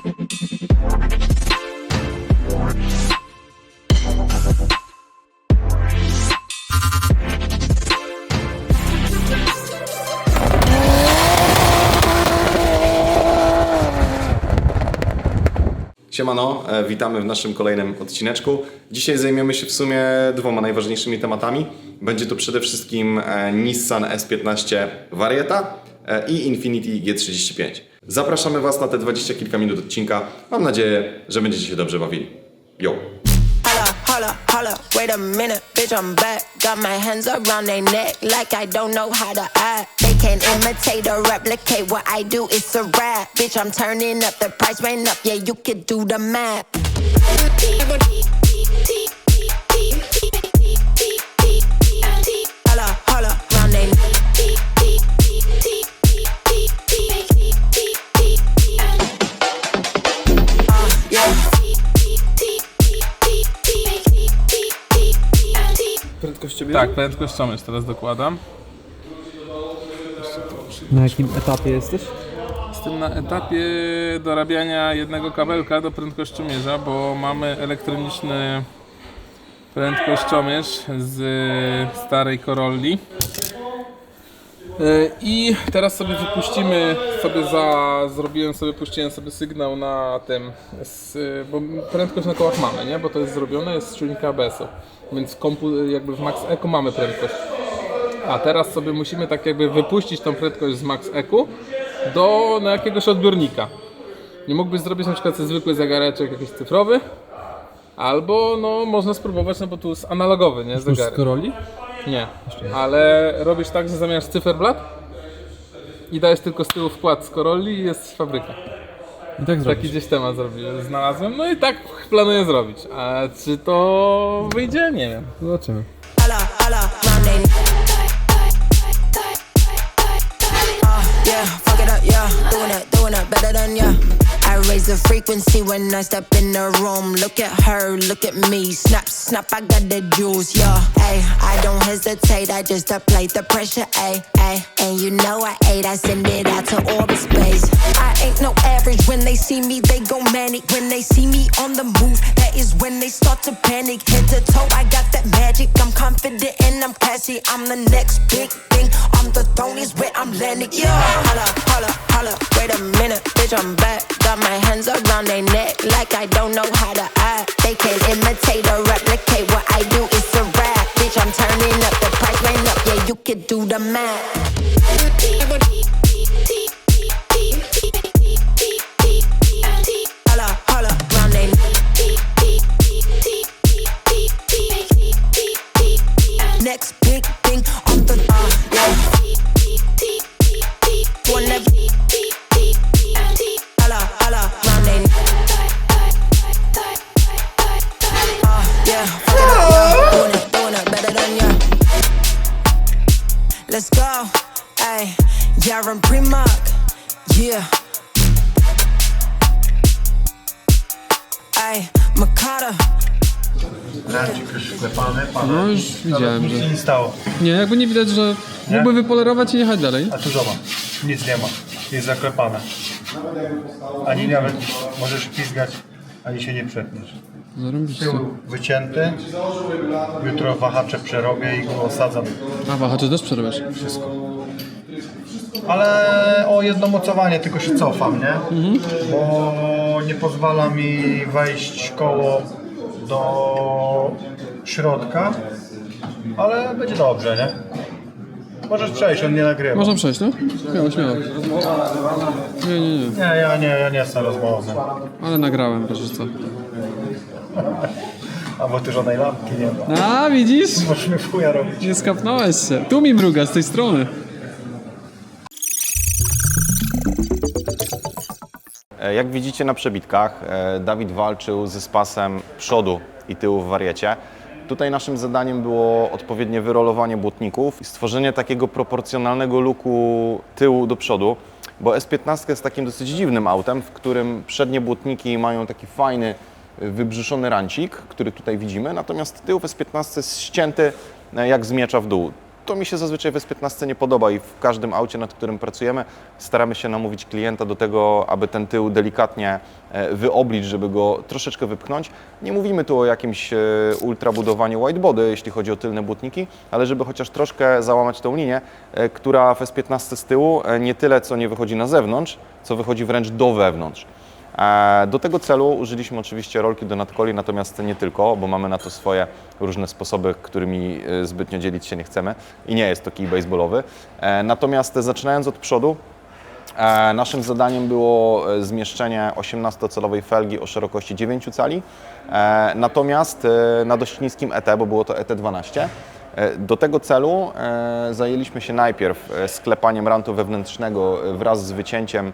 Siemano, e, witamy w naszym kolejnym odcineczku. Dzisiaj zajmiemy się w sumie dwoma najważniejszymi tematami. Będzie to przede wszystkim e, Nissan S15 Varieta e, i Infiniti G35. Zapraszamy Was na te 20 kilka minut odcinka. Mam nadzieję, że będziecie się dobrze bawili. Yo! Wait a minute, bitch, I'm back. Got my hands around their neck like I don't know how to act. They can't imitate or replicate what I do, it's a rap. Bitch, I'm turning up, the price up, yeah, you do the math. Tak, prędkościomierz teraz dokładam. Na jakim etapie jesteś? Jestem na etapie dorabiania jednego kabelka do prędkościomierza, bo mamy elektroniczny prędkościomierz z starej Corolli. Yy, I teraz sobie wypuścimy, sobie za, zrobiłem sobie, puściłem sobie sygnał na tym, z, bo prędkość na kołach mamy, nie? Bo to jest zrobione, jest z czujnika ABS-u. Więc jakby w Max Eco mamy prędkość. A teraz sobie musimy tak jakby wypuścić tą prędkość z Max Eco do na jakiegoś odbiornika. Nie mógłbyś zrobić na przykład zwykły zegareczek jakiś cyfrowy, albo no można spróbować, no bo tu jest analogowy, nie? Już z Zegarek. Corolli? Nie, ale robisz tak, że zamiast cyferblat i dajesz tylko z tyłu wkład z Corolli i jest fabryka. I tak Taki gdzieś temat zrobiłem, znalazłem, no i tak planuję zrobić. A czy to wyjdzie? Nie wiem. Zobaczymy. holla, holla, Uh, yeah, fuck it up, yeah. Doing it, doing it better than ya. I raise the frequency when I step in the room. Look at her, look at me. Snap, snap, I got the juice, yeah. Hey, I don't hesitate, I just apply the pressure, ay, ay. And you know I ate, I send it out to orbit space. I ain't no average. When they see me, they go manic. When they see me on the move, that is when they start to panic. Head to toe, I got that magic. I'm confident and I'm classy. I'm the next big thing. I'm the throne is where I'm landing. Yeah, holla, holla, holla. Wait a minute, bitch, I'm back. Got my hands around their neck like I don't know how to act. They can't imitate or replicate what I do. It's a rap, bitch. I'm turning up. The price went up. Yeah, you could do the math. Next big Let's go, ay. Yaron Primark, yeah. Ay, Makata. Już wklepany, pan. No już widziałem, Nic że... się nie stało. Nie, jakby nie widać, że mógłby wypolerować i jechać dalej. A tu zobacz, nic nie ma. Jest zaklepane. Ani nawet możesz pizgać, ani się nie przepniesz. Zarąbiście. Tył wycięty. Jutro wahacze przerobię i go osadzam. A wahacze też przerwiesz. Ale o jedno mocowanie tylko się cofam, nie? Bo nie pozwala mi wejść koło do środka. Ale będzie dobrze, nie? Możesz przejść, on nie nagrywa. Można przejść, no? Śmiało, śmiało. Nie, nie, nie. Nie, ja nie, ja nie jestem rozmowny. Ale nagrałem, proszę co. A bo ty żadnej lampki nie ma. A, widzisz? Możesz mi fuja robić. Nie skapnąłeś się. Tu mi mruga z tej strony. E, Jak widzicie na przebitkach, e, Dawid walczył ze spasem przodu i tyłu w wariecie. Tutaj naszym zadaniem było odpowiednie wyrolowanie błotników i stworzenie takiego proporcjonalnego luku tyłu do przodu, bo S15 jest takim dosyć dziwnym autem, w którym przednie błotniki mają taki fajny, wybrzuszony rancik, który tutaj widzimy, natomiast tył w S15 jest ścięty e, jak z miecza w dół. to mi się zazwyczaj w S15 nie podoba i w każdym aucie, nad którym pracujemy, staramy się namówić klienta do tego, aby ten tył delikatnie e, wyoblić, żeby go troszeczkę wypchnąć. Nie mówimy tu o jakimś e, ultrabudowaniu whitebody, jeśli chodzi o tylne błotniki, ale żeby chociaż troszkę załamać tą linię, która w S15 z tyłu nie tyle co nie wychodzi na zewnątrz, co wychodzi wręcz do wewnątrz. E, Do tego celu użyliśmy oczywiście rolki do nadkoli, natomiast nie tylko, bo mamy na to swoje różne sposoby, którymi e, zbytnio dzielić się nie chcemy i nie jest to kij baseballowy. E, Natomiast zaczynając od przodu, Naszym zadaniem było zmieszczenie 18-calowej felgi o szerokości 9 cali, natomiast na dość niskim ET, bo było to ET12. E, Do tego celu zajęliśmy się najpierw sklepaniem rantu wewnętrznego wraz z wycięciem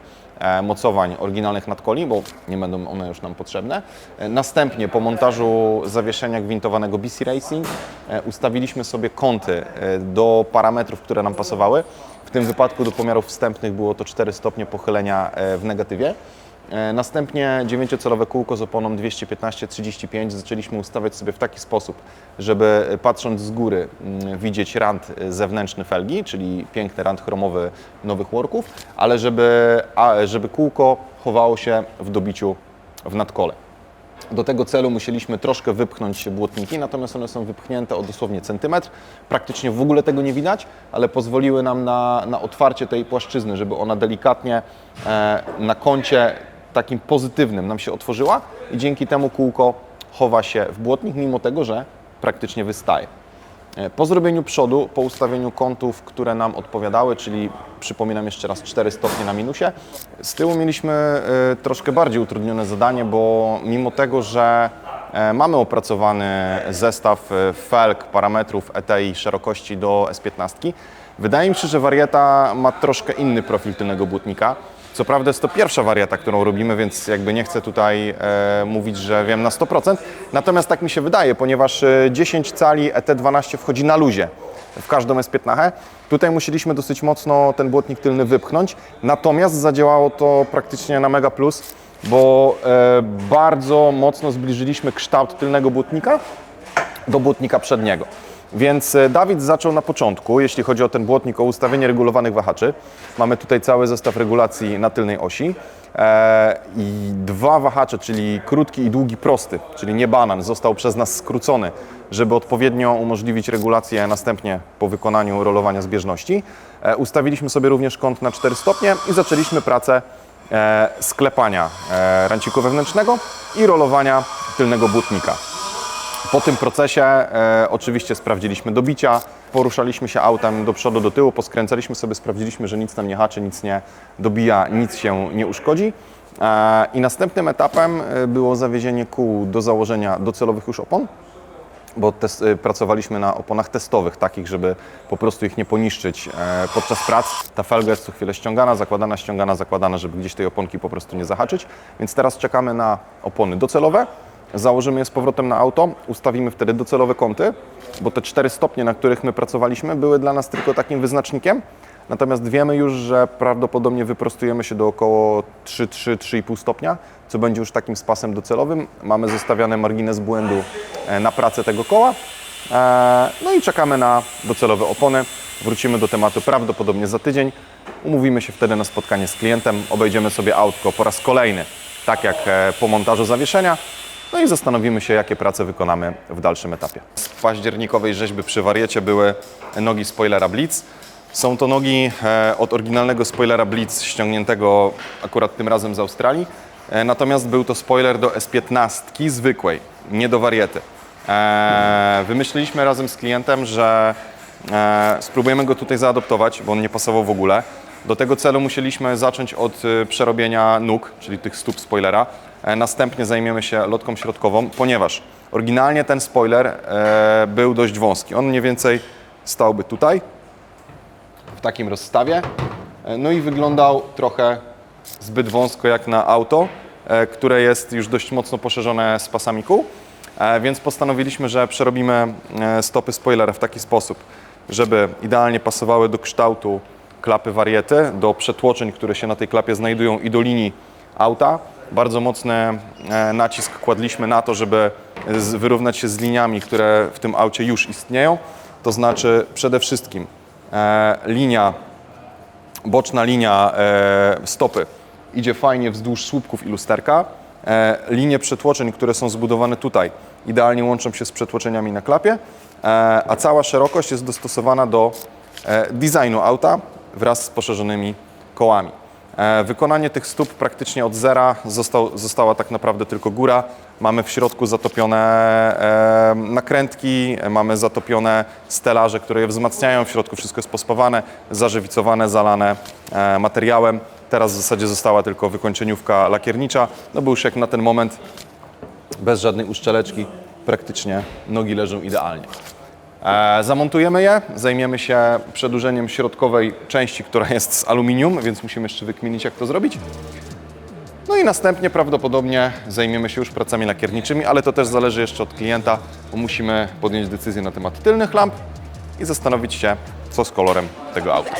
mocowań oryginalnych nadkoli, bo nie będą one już nam potrzebne. E, Następnie po montażu zawieszenia gwintowanego BC Racing e, ustawiliśmy sobie kąty e, do parametrów, które nam pasowały. W tym wypadku do pomiarów wstępnych było to 4 stopnie pochylenia e, w negatywie. E, Następnie 9-calowe kółko z oponą 215-35 zaczęliśmy ustawiać sobie w taki sposób, żeby e, patrząc z góry mm, widzieć rand e, zewnętrzny felgi, czyli piękny rand chromowy nowych worków, ale żeby, żeby kółko chowało się w dobiciu w nadkole. Do tego celu musieliśmy troszkę wypchnąć błotniki, natomiast one są wypchnięte o dosłownie centymetr. Praktycznie w ogóle tego nie widać, ale pozwoliły nam na, na otwarcie tej płaszczyzny, żeby ona delikatnie e, na kącie takim pozytywnym nam się otworzyła i dzięki temu kółko chowa się w błotnik, mimo tego, że praktycznie wystaje. E, Po zrobieniu przodu, po ustawieniu kątów, które nam odpowiadały, czyli przypominam jeszcze raz 4 stopnie na minusie, z tyłu mieliśmy e, troszkę bardziej utrudnione zadanie, bo mimo tego, że e, mamy opracowany zestaw felg, parametrów ETI szerokości do S15, wydaje mi się, że warieta ma troszkę inny profil tylnego błotnika. Co prawda jest to pierwsza wariata, którą robimy, więc jakby nie chcę tutaj e, mówić, że wiem na 100%. Natomiast tak mi się wydaje, ponieważ e, 10 cali ET12 wchodzi na luzie w każdą S15. Tutaj musieliśmy dosyć mocno ten błotnik tylny wypchnąć, natomiast zadziałało to praktycznie na mega plus, bo e, bardzo mocno zbliżyliśmy kształt tylnego błotnika do błotnika przedniego. Więc e, Dawid zaczął na początku, jeśli chodzi o ten błotnik, o ustawienie regulowanych wahaczy. Mamy tutaj cały zestaw regulacji na tylnej osi. E, I dwa wahacze, czyli krótki i długi prosty, czyli nie banan, został przez nas skrócony, żeby odpowiednio umożliwić regulację następnie po wykonaniu rolowania zbieżności. E, Ustawiliśmy sobie również kąt na 4 stopnie i zaczęliśmy pracę sklepania ranciku wewnętrznego i rolowania tylnego błotnika. Po tym procesie e, oczywiście sprawdziliśmy dobicia, poruszaliśmy się autem do przodu, do tyłu, poskręcaliśmy sobie, sprawdziliśmy, że nic nam nie haczy, nic nie dobija, nic się nie uszkodzi. E, I następnym etapem e, było zawiezienie kół do założenia docelowych już opon, bo tes- y, pracowaliśmy na oponach testowych, takich, żeby po prostu ich nie poniszczyć e, podczas prac. Ta felga jest co chwilę ściągana, zakładana, ściągana, zakładana, żeby gdzieś tej oponki po prostu nie zahaczyć. Więc teraz czekamy na opony docelowe, założymy je z powrotem na auto, ustawimy wtedy docelowe kąty, bo te 4 stopnie, na których my pracowaliśmy, były dla nas tylko takim wyznacznikiem. Natomiast wiemy już, że prawdopodobnie wyprostujemy się do około 3-3-3,5 stopnia, co będzie już takim spasem docelowym. Mamy zostawiany margines błędu e, na pracę tego koła. E, No i czekamy na docelowe opony. Wrócimy do tematu prawdopodobnie za tydzień. Umówimy się wtedy na spotkanie z klientem, obejdziemy sobie autko po raz kolejny, tak jak e, po montażu zawieszenia. No i zastanowimy się, jakie prace wykonamy w dalszym etapie. Z październikowej rzeźby przy wariecie były nogi spoilera Blitz. Są to nogi e, od oryginalnego spoilera Blitz, ściągniętego akurat tym razem z Australii. E, Natomiast był to spoiler do S15 zwykłej, nie do wariety. E, Wymyśliliśmy razem z klientem, że spróbujemy go tutaj zaadoptować, bo on nie pasował w ogóle. Do tego celu musieliśmy zacząć od przerobienia nóg, czyli tych stóp spoilera. E, Następnie zajmiemy się lotką środkową, ponieważ oryginalnie ten spoiler e, był dość wąski. On mniej więcej stałby tutaj, w takim rozstawie. E, No i wyglądał trochę zbyt wąsko jak na auto, które jest już dość mocno poszerzone z pasami kół. Więc postanowiliśmy, że przerobimy stopy spoilera w taki sposób, żeby idealnie pasowały do kształtu klapy wariety, do przetłoczeń, które się na tej klapie znajdują i do linii auta. Bardzo mocny e, nacisk kładliśmy na to, żeby wyrównać się z liniami, które w tym aucie już istnieją. To znaczy przede wszystkim e, linia, boczna linia e, stopy idzie fajnie wzdłuż słupków i lusterka. Linie przetłoczeń, które są zbudowane tutaj, idealnie łączą się z przetłoczeniami na klapie, a cała szerokość jest dostosowana do designu auta wraz z poszerzonymi kołami. E, Wykonanie tych stóp praktycznie od zera został, została tak naprawdę tylko góra. Mamy w środku zatopione e, nakrętki, e, mamy zatopione stelaże, które je wzmacniają. W środku wszystko jest pospawane, zażywicowane, zalane materiałem. Teraz w zasadzie została tylko wykończeniówka lakiernicza, no bo już jak na ten moment bez żadnej uszczeleczki praktycznie nogi leżą idealnie. E, zamontujemy je, zajmiemy się przedłużeniem środkowej części, która jest z aluminium, więc musimy jeszcze wykminić, jak to zrobić. No i następnie prawdopodobnie zajmiemy się już pracami lakierniczymi, ale to też zależy jeszcze od klienta, bo musimy podjąć decyzję na temat tylnych lamp i zastanowić się, co z kolorem tego auta.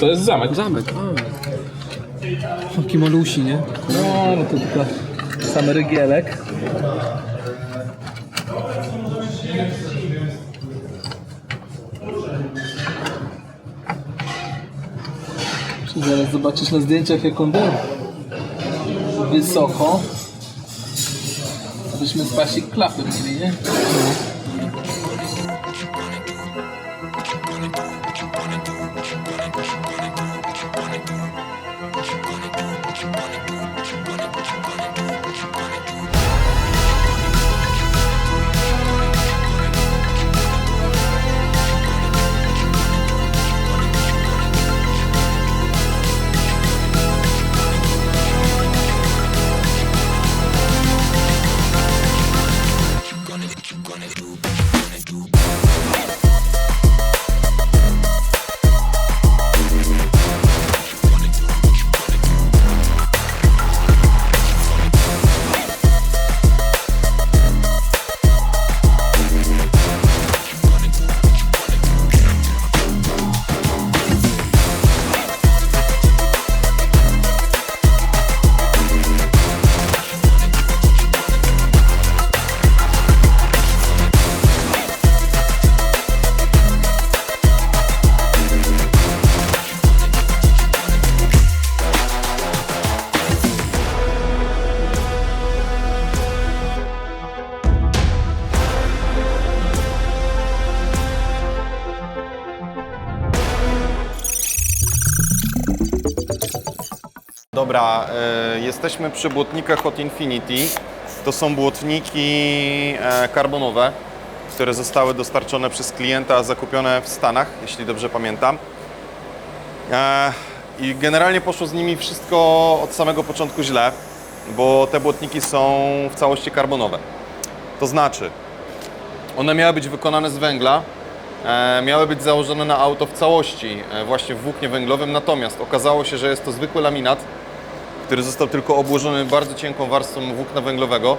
To jest zamek. Zamek, a. Taki malusi, nie? No, no to tylko sam rygielek. Zaraz zobaczysz na zdjęciach jak on był. Wysoko. Byśmy z pasik klapy mieli, nie? Jesteśmy przy błotnikach Hot Infinity. To są błotniki e, karbonowe, które zostały dostarczone przez klienta, zakupione w Stanach, jeśli dobrze pamiętam. E, I generalnie poszło z nimi wszystko od samego początku źle, bo te błotniki są w całości karbonowe. To znaczy, one miały być wykonane z węgla, e, miały być założone na auto w całości, właśnie w włóknie węglowym, natomiast okazało się, że jest to zwykły laminat, który został tylko obłożony bardzo cienką warstwą włókna węglowego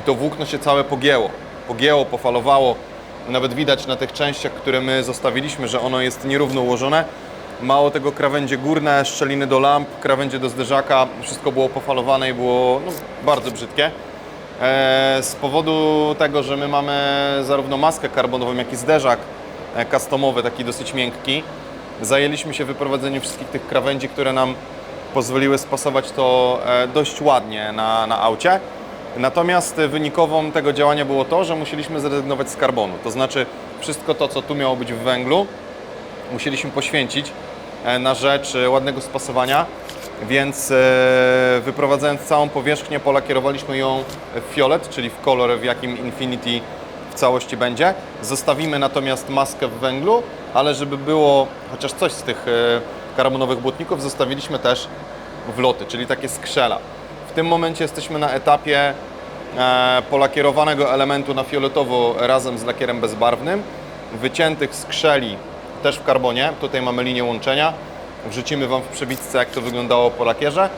i to włókno się całe pogięło. Pogięło, pofalowało. Nawet widać na tych częściach, które my zostawiliśmy, że ono jest nierówno ułożone. Mało tego, krawędzie górne, szczeliny do lamp, krawędzie do zderzaka, wszystko było pofalowane i było no, bardzo brzydkie. E, z powodu tego, że my mamy zarówno maskę karbonową, jak i zderzak e, customowy, taki dosyć miękki, zajęliśmy się wyprowadzeniem wszystkich tych krawędzi, które nam pozwoliły spasować to e, dość ładnie na, na aucie. Natomiast wynikową tego działania było to, że musieliśmy zrezygnować z karbonu. To znaczy wszystko to, co tu miało być w węglu, musieliśmy poświęcić e, na rzecz e, ładnego spasowania, więc wyprowadzając całą powierzchnię polakierowaliśmy ją w fiolet, czyli w kolor, w jakim Infinity w całości będzie. Zostawimy natomiast maskę w węglu, ale żeby było chociaż coś z tych karbonowych błotników, zostawiliśmy też wloty, czyli takie skrzela. W tym momencie jesteśmy na etapie e, polakierowanego elementu na fioletowo razem z lakierem bezbarwnym, wyciętych skrzeli też w karbonie. Tutaj mamy linię łączenia. Wrzucimy Wam w przebitce, jak to wyglądało po lakierze.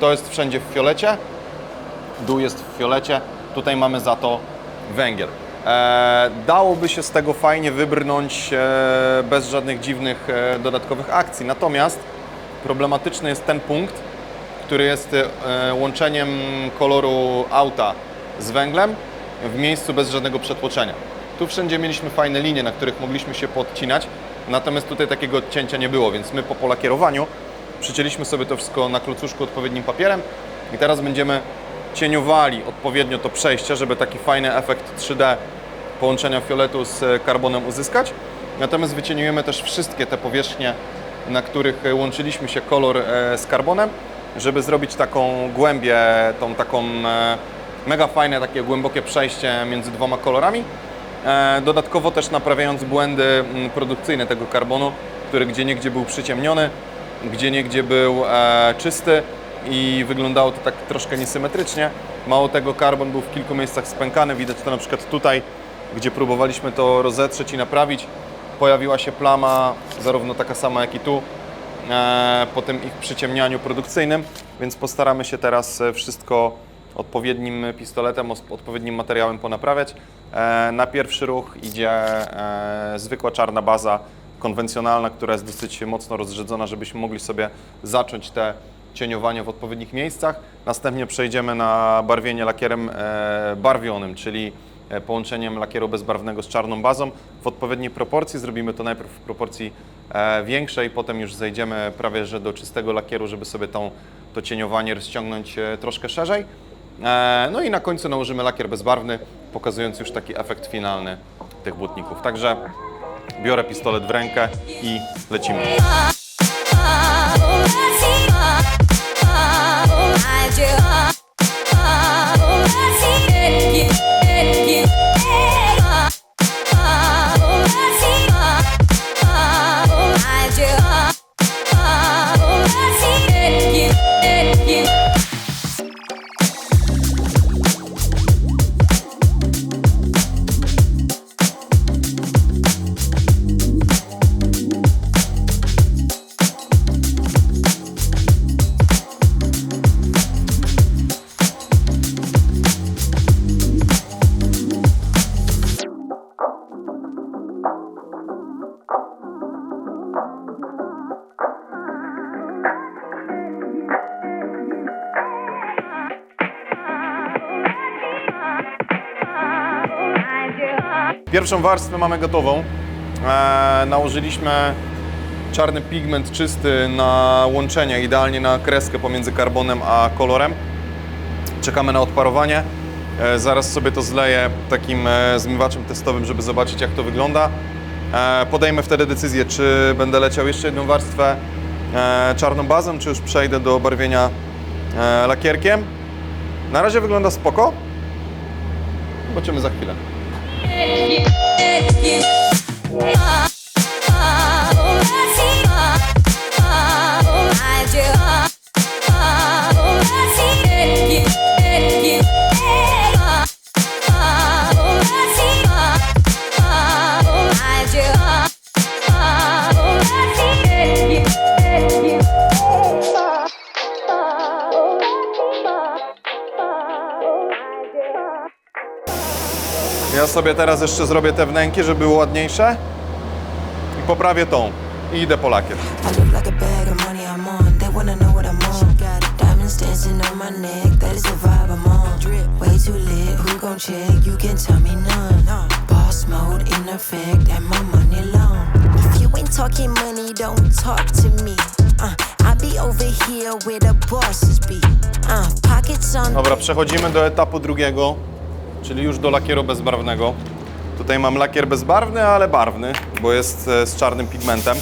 To jest wszędzie w fiolecie. Dół jest w fiolecie. Tutaj mamy za to węgiel. E, dałoby się z tego fajnie wybrnąć e, bez żadnych dziwnych e, dodatkowych akcji. Natomiast problematyczny jest ten punkt, który jest łączeniem koloru auta z węglem w miejscu bez żadnego przetłoczenia. Tu wszędzie mieliśmy fajne linie, na których mogliśmy się podcinać, natomiast tutaj takiego odcięcia nie było, więc my po polakierowaniu przycięliśmy sobie to wszystko na klocuszku odpowiednim papierem i teraz będziemy cieniowali odpowiednio to przejście, żeby taki fajny efekt 3D połączenia fioletu z karbonem uzyskać. Natomiast wycieniujemy też wszystkie te powierzchnie, na których łączyliśmy się kolor e, z karbonem, żeby zrobić taką głębię, tą taką e, mega fajne, takie głębokie przejście między dwoma kolorami. E, Dodatkowo też naprawiając błędy produkcyjne tego karbonu, który gdzie niegdzie był przyciemniony, gdzie niegdzie był czysty i wyglądało to tak troszkę niesymetrycznie. Mało tego, karbon był w kilku miejscach spękany. Widać to na przykład tutaj, gdzie próbowaliśmy to rozetrzeć i naprawić. Pojawiła się plama, zarówno taka sama jak i tu, e, po tym ich przyciemnianiu produkcyjnym, więc postaramy się teraz e, wszystko odpowiednim pistoletem, odpowiednim materiałem ponaprawiać. E, Na pierwszy ruch idzie zwykła czarna baza konwencjonalna, która jest dosyć mocno rozrzedzona, żebyśmy mogli sobie zacząć te cieniowanie w odpowiednich miejscach. Następnie przejdziemy na barwienie lakierem e, barwionym, czyli e, połączeniem lakieru bezbarwnego z czarną bazą w odpowiedniej proporcji. Zrobimy to najpierw w proporcji e, większej, potem już zejdziemy prawie że do czystego lakieru, żeby sobie tą, to cieniowanie rozciągnąć troszkę szerzej. No i na końcu nałożymy lakier bezbarwny, pokazując już taki efekt finalny tych błotników. Także biorę pistolet w rękę i lecimy. yeah. Pierwszą warstwę mamy gotową. E, nałożyliśmy czarny pigment czysty na łączenie, idealnie na kreskę pomiędzy karbonem a kolorem. Czekamy na odparowanie. E, zaraz sobie to zleję takim e, zmywaczem testowym, żeby zobaczyć jak to wygląda. E, podejmę wtedy decyzję, czy będę leciał jeszcze jedną warstwę czarną bazą, czy już przejdę do barwienia lakierkiem. Na razie wygląda spoko. Zobaczymy za chwilę. Ja sobie teraz jeszcze zrobię te wnęki, żeby były ładniejsze. I poprawię tą. I idę po lakier. Talking money, don't talk to me. Uh, I be over here where the bosses be. Uh, pockets on. Dobra, przechodzimy do etapu drugiego, czyli już do lakieru bezbarwnego. Tutaj mam lakier bezbarwny, ale barwny, bo jest e, z czarnym pigmentem.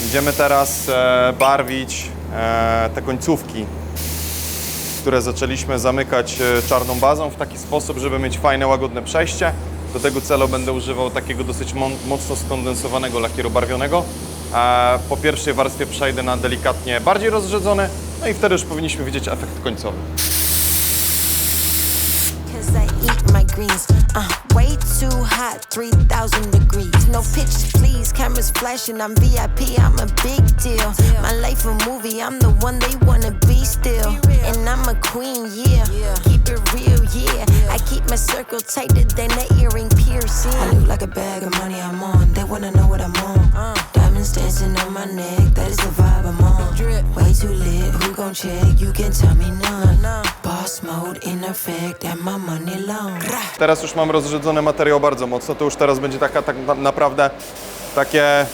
Będziemy teraz e, barwić e, te końcówki, które zaczęliśmy zamykać czarną bazą w taki sposób, żeby mieć fajne, łagodne przejście. Do tego celu będę używał takiego dosyć mocno skondensowanego lakieru barwionego. Po pierwszej warstwie przejdę na delikatnie bardziej rozrzedzony, no i wtedy już powinniśmy widzieć efekt końcowy. Cause I eat my greens. Uh, way too hot, 3000 degrees. No pictures, please. Cameras flashing, I'm VIP, I'm a big deal. My life a movie, I'm the one they wanna be still. And I'm a queen, yeah. Keep it real, yeah. I keep my circle tighter than the earring piercing. I look like a bag of money I'm on. They wanna know what I'm on. Diamonds dancing on my neck, that is the vibe I'm on. Way too lit, who gon' check? You can tell me none. Teraz już mam rozrzedzony materiał bardzo mocno, to już teraz będzie taka tak na- naprawdę takie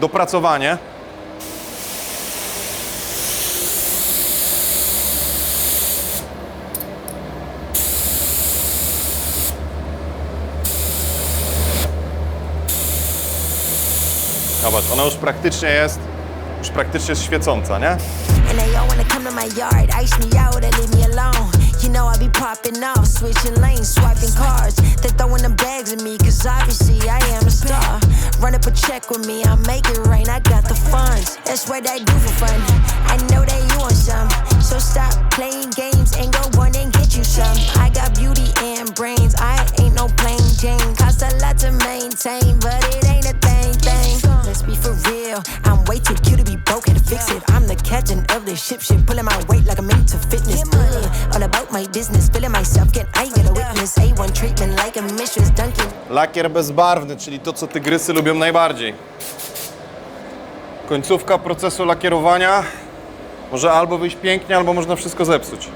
dopracowanie. Zobacz, ona już praktycznie jest, już praktycznie jest świecąca, nie? And they all wanna come to my yard, ice me out and leave me alone. You know I be popping off, switching lanes, swiping cars. They're throwing them bags at me, cause obviously I am a star. Run up a check with me, I'll make it rain, I got the funds. That's what I do for fun. I know that you want some, so stop playing games and go run and get you some. I got beauty and brains, I ain't no plain Jane. Cost a lot to maintain, but it ain't a thing, thing. Let's be for real, I'm the captain of the ship, shit, pulling my weight like I'm into fitness. Ugh, all about my business, feeling myself, get I get a witness. A1 treatment like a mistress, Duncan. Lakier bezbarwny, czyli to, co tygrysy lubią najbardziej. Końcówka procesu lakierowania może albo wyjść pięknie, albo można wszystko zepsuć.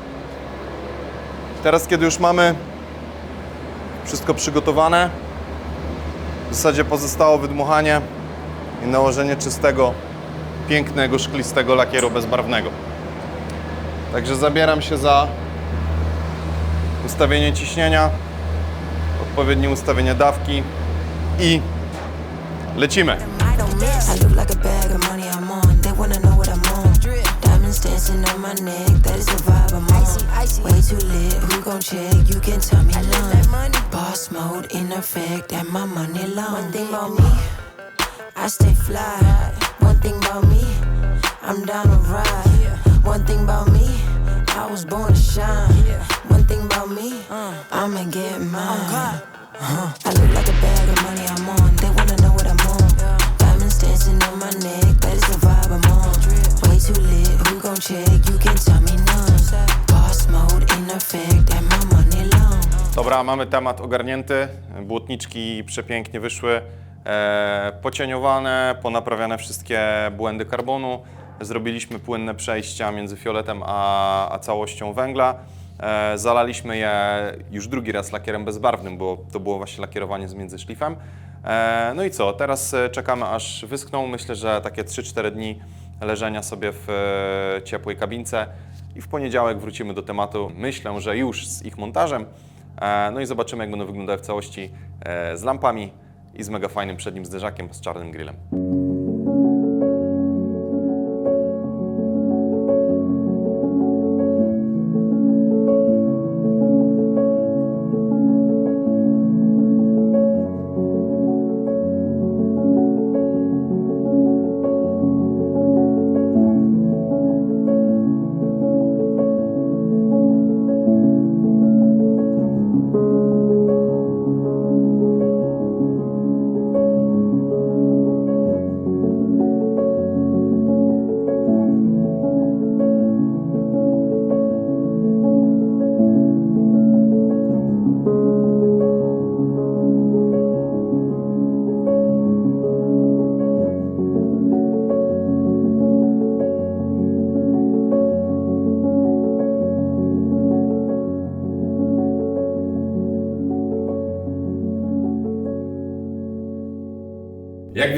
Teraz, kiedy już mamy wszystko przygotowane, w zasadzie pozostało wydmuchanie i nałożenie czystego, pięknego, szklistego lakieru bezbarwnego. Także zabieram się za ustawienie ciśnienia, odpowiednie ustawienie dawki i lecimy. I don't miss. I look like a bag of money I'm on. They wanna know what I'm on. Diamonds dancing on my neck, that is the vibe I'm on. Way too lit, who gon' check? You can tell me none. Boss mode in effect, and my money long. One thing about me, I stay fly. One thing about me, I'm down to ride. One thing about me, I was born to shine. One thing about me, I'ma get mine. Uh, I look like a bag of money I'm on. They wanna know what I'm on. Diamonds dancing on my neck, that is the vibe I'm on. Way too lit, who gon' check? You can tell me none. Boss mode in effect, and my money long. Dobra, mamy temat ogarnięty. Błotniczki przepięknie wyszły. E, pocieniowane, ponaprawiane wszystkie błędy karbonu. Zrobiliśmy płynne przejścia między fioletem a, a całością węgla. E, zalaliśmy je już drugi raz lakierem bezbarwnym, bo to było właśnie lakierowanie z międzyszlifem. E, no i co, teraz e, czekamy aż wyschną. Myślę, że takie 3-4 dni leżenia sobie w e, ciepłej kabince i w poniedziałek wrócimy do tematu. Myślę, że już z ich montażem. E, No i zobaczymy, jak będą wyglądały w całości e, z lampami i z mega fajnym przednim zderzakiem z czarnym grillem.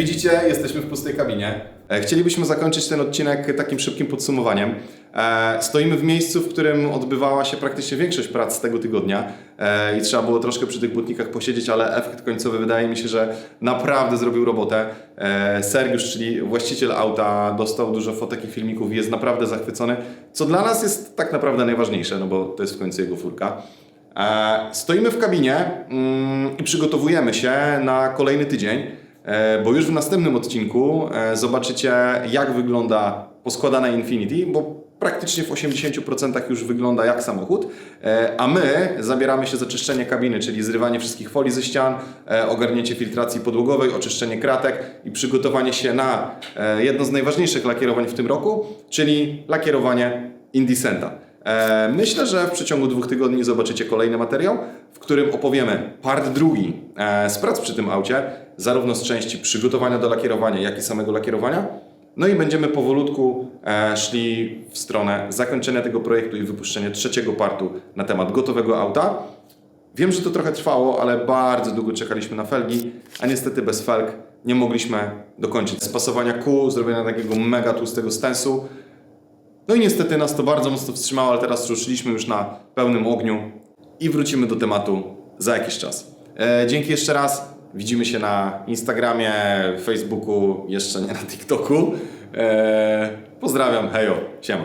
Widzicie, jesteśmy w pustej kabinie. E, Chcielibyśmy zakończyć ten odcinek takim szybkim podsumowaniem. E, Stoimy w miejscu, w którym odbywała się praktycznie większość prac z tego tygodnia e, i trzeba było troszkę przy tych butnikach posiedzieć, ale efekt końcowy wydaje mi się, że naprawdę zrobił robotę. Sergiusz, czyli właściciel auta, dostał dużo fotek i filmików i jest naprawdę zachwycony, co dla nas jest tak naprawdę najważniejsze, no bo to jest w końcu jego furka. Stoimy w kabinie mm, i przygotowujemy się na kolejny tydzień, bo już w następnym odcinku e, zobaczycie, jak wygląda poskładane Infinity, bo praktycznie w 80% już wygląda jak samochód, e, a my zabieramy się za czyszczenie kabiny, czyli zrywanie wszystkich folii ze ścian, e, ogarnięcie filtracji podłogowej, oczyszczenie kratek i przygotowanie się na e, jedno z najważniejszych lakierowań w tym roku, czyli lakierowanie Indicenta. E, Myślę, że w przeciągu dwóch tygodni zobaczycie kolejny materiał, w którym opowiemy part drugi e, z prac przy tym aucie, zarówno z części przygotowania do lakierowania, jak i samego lakierowania. No i będziemy powolutku e, szli w stronę zakończenia tego projektu i wypuszczenia trzeciego partu na temat gotowego auta. Wiem, że to trochę trwało, ale bardzo długo czekaliśmy na felgi, a niestety bez felg nie mogliśmy dokończyć spasowania kół, zrobienia takiego mega tłustego stensu. No i niestety nas to bardzo mocno wstrzymało, ale teraz ruszyliśmy już na pełnym ogniu i wrócimy do tematu za jakiś czas. E, dzięki jeszcze raz. Widzimy się na Instagramie, Facebooku, jeszcze nie na TikToku. E, pozdrawiam, hejo, siema.